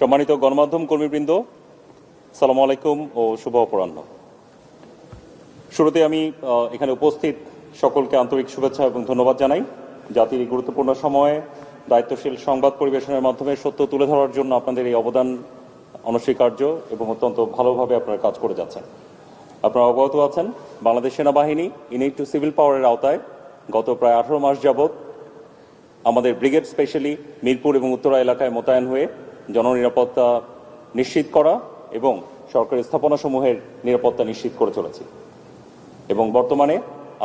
সম্মানিত গণমাধ্যম কর্মীবৃন্দ, সালাম আলাইকুম ও শুভ অপরাহ্ন। শুরুতে আমি এখানে উপস্থিত সকলকে আন্তরিক শুভেচ্ছা এবং ধন্যবাদ জানাই। জাতির এই গুরুত্বপূর্ণ সময়ে দায়িত্বশীল সংবাদ পরিবেশনের মাধ্যমে সত্য তুলে ধরার জন্য আপনাদের এই অবদান অনস্বীকার্য এবং অত্যন্ত ভালোভাবে আপনারা কাজ করে যাচ্ছেন। আপনারা অবগত আছেন, বাংলাদেশ সেনাবাহিনী ইউনিট টু সিভিল পাওয়ারের আওতায় গত প্রায় আঠারো মাস যাবৎ আমাদের ব্রিগেড স্পেশালি মিরপুর এবং উত্তরা এলাকায় মোতায়েন হয়ে জননিরাপত্তা নিশ্চিত করা এবং সরকারি স্থাপনাসমূহের নিরাপত্তা নিশ্চিত করে চলেছি। এবং বর্তমানে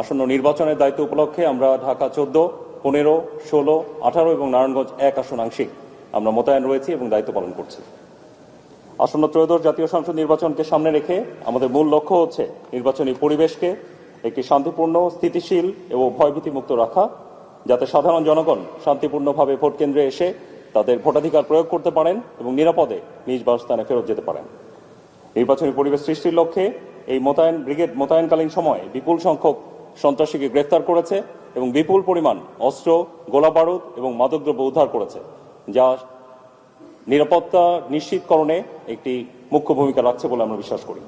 আসন্ন নির্বাচনের দায়িত্ব উপলক্ষে আমরা ঢাকা চোদ্দ, পনেরো, ষোলো, আঠারো এবং নারায়ণগঞ্জ এক আসন আংশিক আমরা মোতায়েন রয়েছি এবং দায়িত্ব পালন করছি। আসন্ন ত্রয়োদশ জাতীয় সংসদ নির্বাচনকে সামনে রেখে আমাদের মূল লক্ষ্য হচ্ছে নির্বাচনী পরিবেশকে একটি শান্তিপূর্ণ, স্থিতিশীল এবং ভয়ভীতিমুক্ত রাখা, যাতে সাধারণ জনগণ শান্তিপূর্ণভাবে ভোট কেন্দ্রে এসে তাদের ভোটাধিকার প্রয়োগ করতে পারেন এবং নিরাপদে নিজ বাসস্থানে ফেরত যেতে পারেন। নির্বাচনী পরিবেশ সৃষ্টির লক্ষ্যে এই মোতায়েন, ব্রিগেড মোতায়েনকালীন সময়ে বিপুল সংখ্যক সন্ত্রাসীকে গ্রেফতার করেছে এবং বিপুল পরিমাণ অস্ত্র, গোলাবারুদ এবং মাদকদ্রব্য উদ্ধার করেছে, যা নিরাপত্তা নিশ্চিতকরণে একটি মুখ্য ভূমিকা রাখছে বলে আমরা বিশ্বাস করি।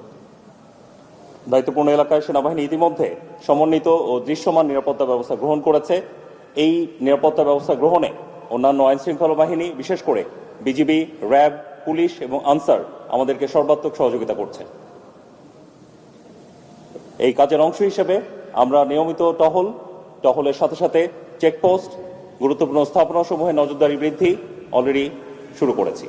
দায়িত্বপূর্ণ এলাকায় সেনাবাহিনী ইতিমধ্যে সমন্বিত ও দৃশ্যমান নিরাপত্তা ব্যবস্থা গ্রহণ করেছে। এই নিরাপত্তা ব্যবস্থা গ্রহণে অন্যান্য আইন শৃঙ্খলা বাহিনী, বিশেষ করে বিজিবি, র্যাব, পুলিশ এবং আনসার আমাদেরকে সর্বাত্মক সহযোগিতা করছে এই কাজের অংশ হিসেবে আমরা নিয়মিত টহল, টহলের সাথে সাথে চেকপোস্ট, গুরুত্বপূর্ণ স্থাপনাসমূহে নজরদারি বৃদ্ধি অলরেডি শুরু করেছি।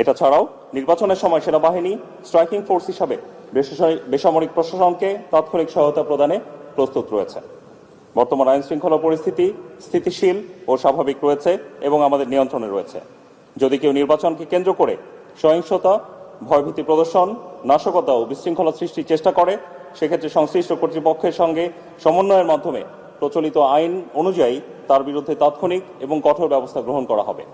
এটা ছাড়াও নির্বাচনের সময় সেনাবাহিনী, স্ট্রাইকিং ফোর্স হিসাবে বেসামরিক প্রশাসনকে তাৎক্ষণিক সহায়তা প্রদানে প্রস্তুত রয়েছে। বর্তমান আইন শৃঙ্খলা পরিস্থিতি স্থিতিশীল ও স্বাভাবিক রয়েছে এবং আমাদের নিয়ন্ত্রণে রয়েছে। যদি কেউ নির্বাচনকে কেন্দ্র করে সহিংসতা, ভয়ভীতি প্রদর্শন, নাশকতা ও বিশৃঙ্খলা সৃষ্টির চেষ্টা করে, সেক্ষেত্রে সংশ্লিষ্ট কর্তৃপক্ষের সঙ্গে সমন্বয়ের মাধ্যমে প্রচলিত আইন অনুযায়ী তার বিরুদ্ধে তাৎক্ষণিক এবং কঠোর ব্যবস্থা গ্রহণ করা হবে।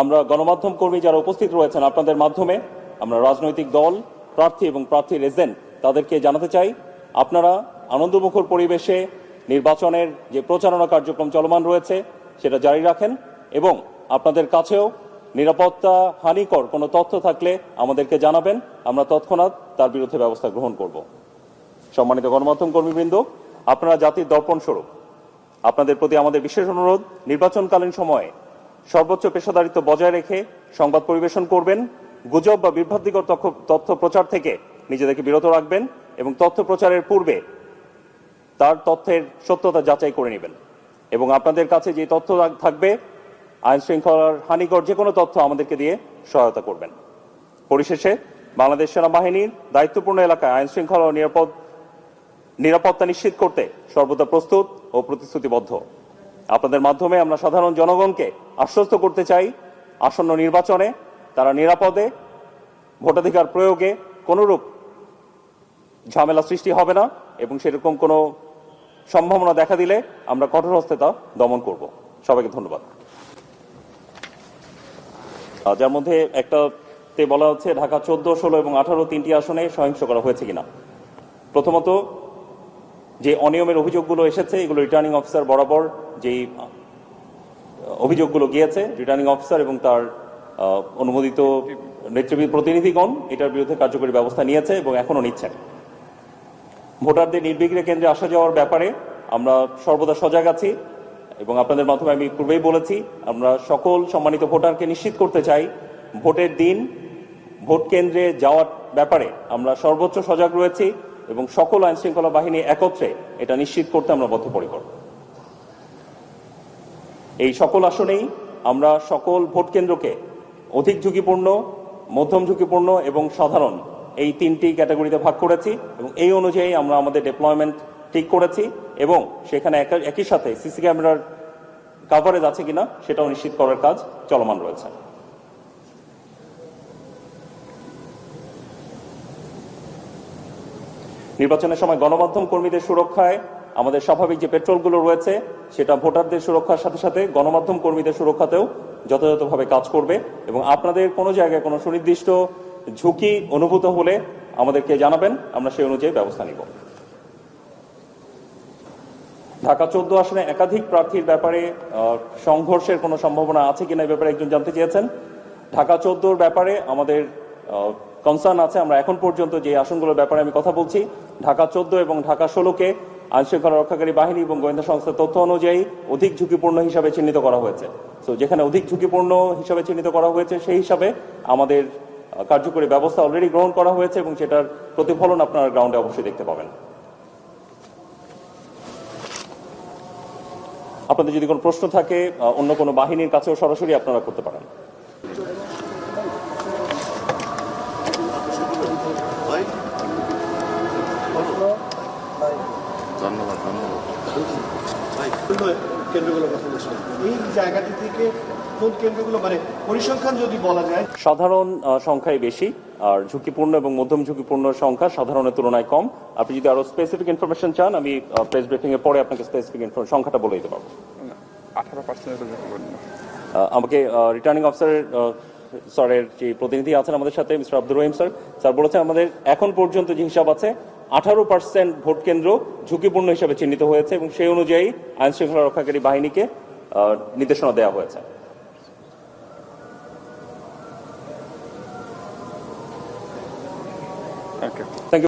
আমরা গণমাধ্যম কর্মী যারা উপস্থিত রয়েছেন আপনাদের মাধ্যমে, আমরা রাজনৈতিক দল, প্রার্থী এবং প্রার্থীর এজেন্ট তাদেরকে জানাতে চাই, আপনারা আনন্দমুখর পরিবেশে নির্বাচনের যে প্রচারণা কার্যক্রম চলমান রয়েছে, সেটা জারি রাখেন এবং আপনাদের কাছেও নিরাপত্তা হানিকর কোনো তথ্য থাকলে আমাদেরকে জানাবেন। আমরা তৎক্ষণাৎ তার বিরুদ্ধে ব্যবস্থা গ্রহণ করব। সম্মানিত গণমাধ্যম কর্মীবৃন্দ, আপনারা জাতির দর্পণ স্বরূপ, আপনাদের প্রতি আমাদের বিশেষ অনুরোধ, নির্বাচনকালীন সময়ে সর্বোচ্চ পেশাদারিত্ব বজায় রেখে সংবাদ পরিবেশন করবেন, গুজব বা বিভ্রান্তিকর তথ্য- প্রচার থেকে নিজেদেরকে বিরত রাখবেন এবং তথ্য প্রচারের পূর্বে তার তথ্যের সত্যতা যাচাই করে নেবেন। এবং আপনাদের কাছে যে তথ্য থাকবে আইন শৃঙ্খলার হানিকর যে কোনো তথ্য আমাদেরকে দিয়ে সহায়তা করবেন। পরিশেষে, বাংলাদেশ সেনাবাহিনীর দায়িত্বপূর্ণ এলাকায় আইন শৃঙ্খলা ও নিরাপদ, নিরাপত্তা নিশ্চিত করতে সর্বদা প্রস্তুত ও প্রতিশ্রুতিবদ্ধ। আপনাদের মাধ্যমে আমরা সাধারণ জনগণকে আশ্বস্ত করতে চাই, আসন্ন নির্বাচনে তারা নিরাপদে ভোটাধিকার প্রয়োগে কোনরূপ ঝামেলা সৃষ্টি হবে না এবং সেরকম কোনো সম্ভাবনা দেখা দিলে আমরা কঠোর হস্তে তা দমন করব। সবাইকে ধন্যবাদ। যার মধ্যে একটাতে বলা হচ্ছে, ঢাকা চোদ্দ, ষোলো এবং আঠারো তিনটি আসনে সহিংস করা হয়েছে কিনা। প্রথমত, যে অনিয়মের অভিযোগগুলো এসেছে, এগুলো রিটার্নিং অফিসার বরাবর যেই অভিযোগগুলো গিয়েছে রিটার্নিং অফিসার এবং তার অনুমোদিত নেতৃবৃন্দ প্রতিনিধিগণ, এটার বিরুদ্ধে কার্যকরী ব্যবস্থা নিয়েছে এবং এখনও নিচ্ছেন। ভোটারদের নির্বিঘ্নে কেন্দ্রে আসা যাওয়ার ব্যাপারে আমরা সর্বদা সজাগ আছি এবং আপনাদের মাধ্যমে আমি পূর্বেই বলেছি, আমরা সকল সম্মানিত ভোটারকে নিশ্চিত করতে চাই, ভোটের দিন, ভোট কেন্দ্রে যাওয়ার ব্যাপারে আমরা সর্বোচ্চ সজাগ রয়েছি এবং সকল আইন শৃঙ্খলা বাহিনী একত্রে এটা নিশ্চিত করতে আমরা বদ্ধপরিকর। এই সকল আসনেই আমরা সকল ভোট কেন্দ্রকে অধিক ঝুঁকিপূর্ণ, মধ্যম ঝুঁকিপূর্ণ এবং সাধারণ এই তিনটি ক্যাটাগরিতে ভাগ করেছি এবং এই অনুযায়ী আমরা আমাদের ডেপ্লয়মেন্ট ঠিক করেছি এবং সেখানে একা- একই সাথে সিসি ক্যামেরার কাভারেজ আছে কিনা সেটাও নিশ্চিত করার কাজ চলমান রয়েছে। নির্বাচনের সময় গণমাধ্যম কর্মীদের সুরক্ষায় আমাদের স্বাভাবিক যে পেট্রোলগুলো রয়েছে, সেটা ভোটারদের সুরক্ষার সাথে সাথে গণমাধ্যম কর্মীদের সুরক্ষাতেও যথাযথভাবে কাজ করবে এবং আপনাদের কোনো জায়গায় কোনো সুনির্দিষ্ট ঝুঁকি অনুভূত হলে আমাদেরকে জানাবেন, আমরা সেই অনুযায়ী ব্যবস্থা নিব। ঢাকা চোদ্দ আসনে একাধিক প্রার্থীর ব্যাপারে সংঘর্ষের কোনো সম্ভাবনা আছে কিনা এই ব্যাপারে একজন জানতে চেয়েছেন। ঢাকা চোদ্দোর ব্যাপারে আমাদের কনসার্ন আছে, আমরা এখন পর্যন্ত যে আসনগুলোর ব্যাপারে আমি কথা বলছি, ঢাকা চোদ্দ এবং ঢাকা ষোলোকে আইন শৃঙ্খলা রক্ষাকারী বাহিনী এবং গোয়েন্দা সংস্থার তথ্য অনুযায়ী অধিক ঝুঁকিপূর্ণ হিসাবে চিহ্নিত করা হয়েছে। তো যেখানে অধিক ঝুঁকিপূর্ণ হিসাবে চিহ্নিত করা হয়েছে, সেই হিসাবে আমাদের কার্যকরী ব্যবস্থা অলরেডি গ্রহণ করা হয়েছে এবং সেটার প্রতিফলন আপনারা গ্রাউন্ডে অবশ্যই দেখতে পাবেন। আপনাদের যদি কোনো প্রশ্ন থাকে অন্য কোনো বাহিনীর কাছেও সরাসরি আপনারা করতে পারেন। ধন্যবাদ ধন্যবাদ। এই জায়গাটি থেকে কোন কেন্দ্রগুলো মানে পরিসংখ্যান যদি বলা যায়। সাধারণ আহ, সংখ্যাই বেশি আর ঝুঁকিপূর্ণ এবং মধ্যম ঝুঁকিপূর্ণ সংখ্যা সাধারণের তুলনায় কম। আপনি যদি আরও স্পেসিফিক ইনফরমেশন চান আমি প্রেস ব্রিফিং এর পরে আপনাকে স্পেসিফিক সংখ্যাটা বলে দিতে পারব। আঠারো আমাকে রিটার্নিং অফিসারের স্যারের যে প্রতিনিধি আছেন আমাদের সাথে mister Abdur Rahim sir sir বলেছেন আমাদের এখন পর্যন্ত যে হিসাব আছে আঠারো পার্সেন্ট ভোট কেন্দ্র ঝুঁকিপূর্ণ হিসাবে চিহ্নিত হয়েছে এবং সেই অনুযায়ী আইন শৃঙ্খলা রক্ষাকারী বাহিনীকে নির্দেশনা দেওয়া হয়েছে। Okay. Thank you.